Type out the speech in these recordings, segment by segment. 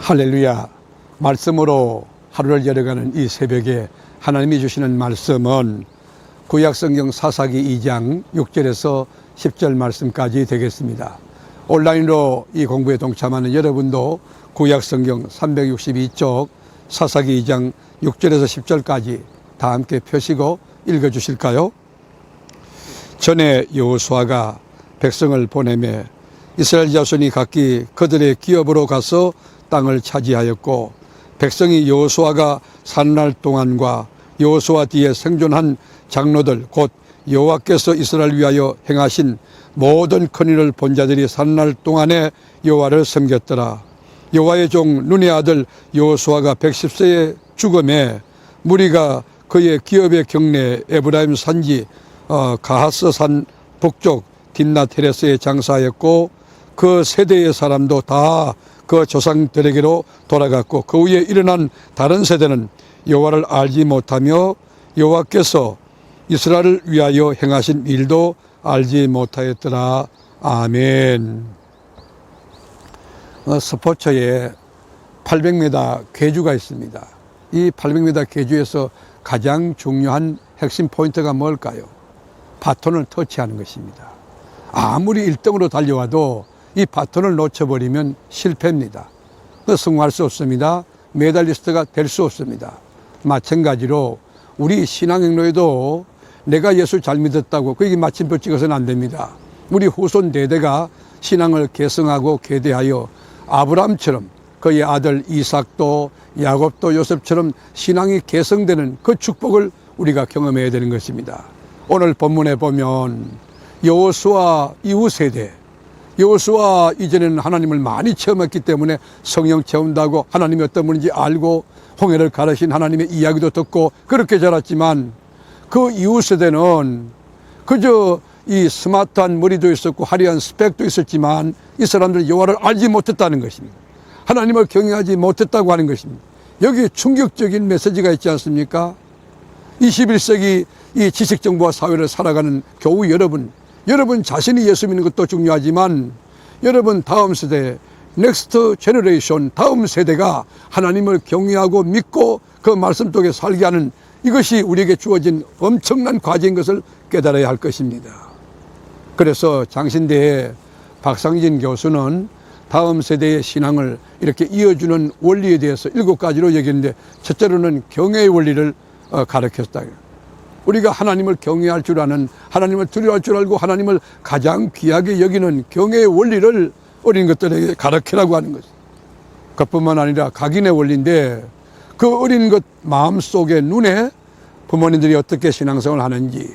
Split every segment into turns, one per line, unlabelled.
할렐루야. 말씀으로 하루를 열어가는 이 새벽에 하나님이 주시는 말씀은 구약성경 사사기 2장 6절에서 10절 말씀까지 되겠습니다. 온라인으로 이 공부에 동참하는 여러분도 구약성경 362쪽 사사기 2장 6절에서 10절까지 다 함께 펴시고 읽어 주실까요? 전에 여호수아가 백성을 보내매 이스라엘 자손이 각기 그들의 기업으로 가서 땅을 차지하였고 백성이 여호수아가 산날 동안과 여호수아 뒤에 생존한 장로들 곧 여호와께서 이스라엘 위하여 행하신 모든 큰 일을 본 자들이 산날 동안에 여호와를 섬겼더라. 여호와의 종 눈의 아들 여호수아가 110세에 죽음에 무리가 그의 기업의 경내 에브라임 산지 어, 가하스 산 북쪽 딘나 테레스에 장사하였고 그 세대의 사람도 다 그 조상들에게로 돌아갔고 그 후에 일어난 다른 세대는 여호와를 알지 못하며 여호와께서 이스라엘을 위하여 행하신 일도 알지 못하였더라. 아멘. 어, 스포츠에 800m 계주가 있습니다. 이 800m 계주에서 가장 중요한 핵심 포인트가 뭘까요? 바톤을 터치하는 것입니다. 아무리 1등으로 달려와도 이 바톤을 놓쳐버리면 실패입니다. 그 승화할 수 없습니다. 메달리스트가 될 수 없습니다. 마찬가지로 우리 신앙행로에도 내가 예수 잘 믿었다고 그게 마침표 찍어서는 안 됩니다. 우리 후손 대대가 신앙을 계승하고 계대하여 아브람처럼 그의 아들 이삭도 야곱도 요셉처럼 신앙이 계승되는 그 축복을 우리가 경험해야 되는 것입니다. 오늘 본문에 보면 여호수아 이후 세대 여호수아 이전에는 하나님을 많이 체험했기 때문에 성령 체험도 하나님이 어떤 분인지 알고 홍해를 가르신 하나님의 이야기도 듣고 그렇게 자랐지만 그 이후 세대는 그저 이 스마트한 머리도 있었고 화려한 스펙도 있었지만 이 사람들은 여호와를 알지 못했다는 것입니다. 하나님을 경외하지 못했다고 하는 것입니다. 여기 충격적인 메시지가 있지 않습니까? 21세기 이 지식정보화 사회를 살아가는 교우 여러분, 여러분 자신이 예수 믿는 것도 중요하지만 여러분 다음 세대, 넥스트 제너레이션 다음 세대가 하나님을 경외하고 믿고 그 말씀 속에 살게 하는 이것이 우리에게 주어진 엄청난 과제인 것을 깨달아야 할 것입니다. 그래서 장신대의 박상진 교수는 다음 세대의 신앙을 이렇게 이어주는 원리에 대해서 일곱 가지로 얘기했는데 첫째로는 경외의 원리를 어, 가르쳤다. 우리가 하나님을 경외할 줄 아는 하나님을 두려워할 줄 알고 하나님을 가장 귀하게 여기는 경외의 원리를 어린 것들에게 가르치라고 하는 것이. 그뿐만 아니라 각인의 원리인데 그 어린 것 마음속에 눈에 부모님들이 어떻게 신앙생활을 하는지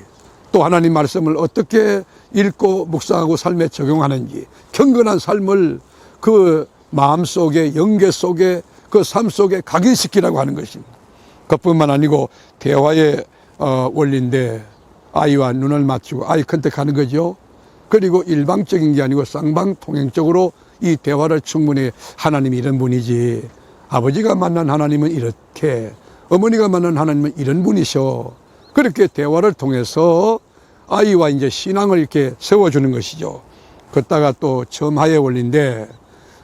또 하나님 말씀을 어떻게 읽고 묵상하고 삶에 적용하는지 경건한 삶을 그 마음속에 영계 속에 그 삶 속에 각인시키라고 하는 것입니다. 그뿐만 아니고 대화의 어, 원리인데 아이와 눈을 맞추고 아이 컨택하는 거죠. 그리고 일방적인 게 아니고 쌍방통행적으로 이 대화를 충분히 하나님이 이런 분이지 아버지가 만난 하나님은 이렇게 어머니가 만난 하나님은 이런 분이셔. 그렇게 대화를 통해서 아이와 이제 신앙을 이렇게 세워주는 것이죠. 걷다가 또 점하의 원리인데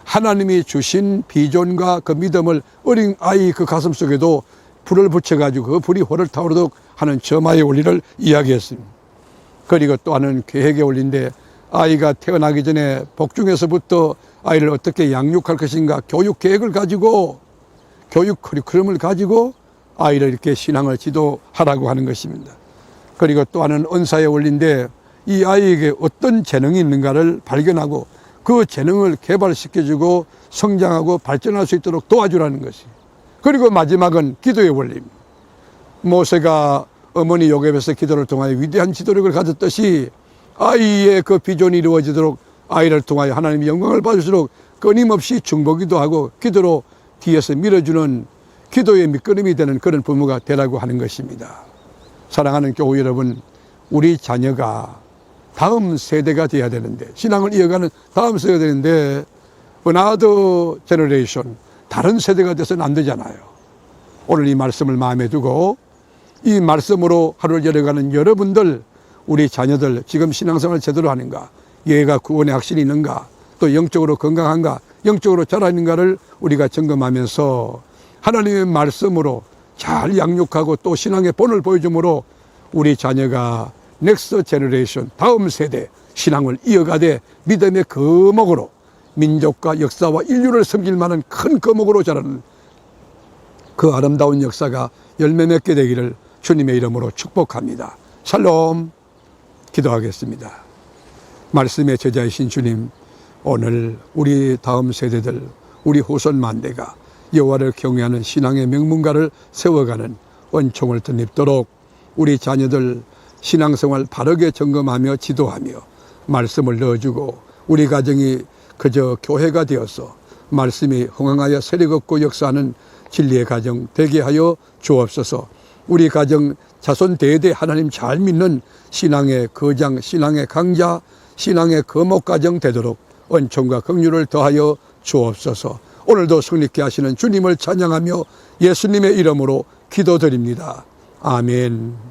하나님이 주신 비전과 그 믿음을 어린 아이 그 가슴 속에도 불을 붙여가지고 그 불이 호를 타오르도록 하는 점화의 원리를 이야기했습니다. 그리고 또 하나는 계획의 원리인데 아이가 태어나기 전에 복중에서부터 아이를 어떻게 양육할 것인가 교육 계획을 가지고 교육 커리큘럼을 가지고 아이를 이렇게 신앙을 지도하라고 하는 것입니다. 그리고 또 하나는 은사의 원리인데 이 아이에게 어떤 재능이 있는가를 발견하고 그 재능을 개발시켜주고 성장하고 발전할 수 있도록 도와주라는 것이. 그리고 마지막은 기도의 원리입니다. 모세가 어머니 요셉에서 기도를 통하여 위대한 지도력을 가졌듯이 아이의 그 비전이 이루어지도록 아이를 통하여 하나님의 영광을 받을수록 끊임없이 중보기도 하고 기도로 뒤에서 밀어주는 기도의 밑거름이 되는 그런 부모가 되라고 하는 것입니다. 사랑하는 교우 여러분, 우리 자녀가 다음 세대가 돼야 되는데 신앙을 이어가는 다음 세대가 되는데 another generation 다른 세대가 돼서는 안 되잖아요. 오늘 이 말씀을 마음에 두고 이 말씀으로 하루를 열어가는 여러분들 우리 자녀들 지금 신앙생활 제대로 하는가 얘가 구원의 확신이 있는가 또 영적으로 건강한가 영적으로 자라는가를 우리가 점검하면서 하나님의 말씀으로 잘 양육하고 또 신앙의 본을 보여줌으로 우리 자녀가 넥스트 제너레이션 다음 세대 신앙을 이어가되 믿음의 거목으로 민족과 역사와 인류를 섬길 만한 큰 거목으로 자라는 그 아름다운 역사가 열매 맺게 되기를 주님의 이름으로 축복합니다. 샬롬 기도하겠습니다. 말씀의 제자이신 주님, 오늘 우리 다음 세대들, 우리 후손 만대가 여호와를 경외하는 신앙의 명문가를 세워가는 은총을 덧입도록 우리 자녀들 신앙생활 바르게 점검하며 지도하며 말씀을 넣어주고 우리 가정이 그저 교회가 되어서 말씀이 흥황하여 세력 없고 역사하는 진리의 가정 되게 하여 주옵소서. 우리 가정 자손 대대 하나님 잘 믿는 신앙의 거장, 신앙의 강자, 신앙의 거목 가정 되도록 은총과 긍휼을 더하여 주옵소서. 오늘도 승리케 하시는 주님을 찬양하며 예수님의 이름으로 기도드립니다. 아멘.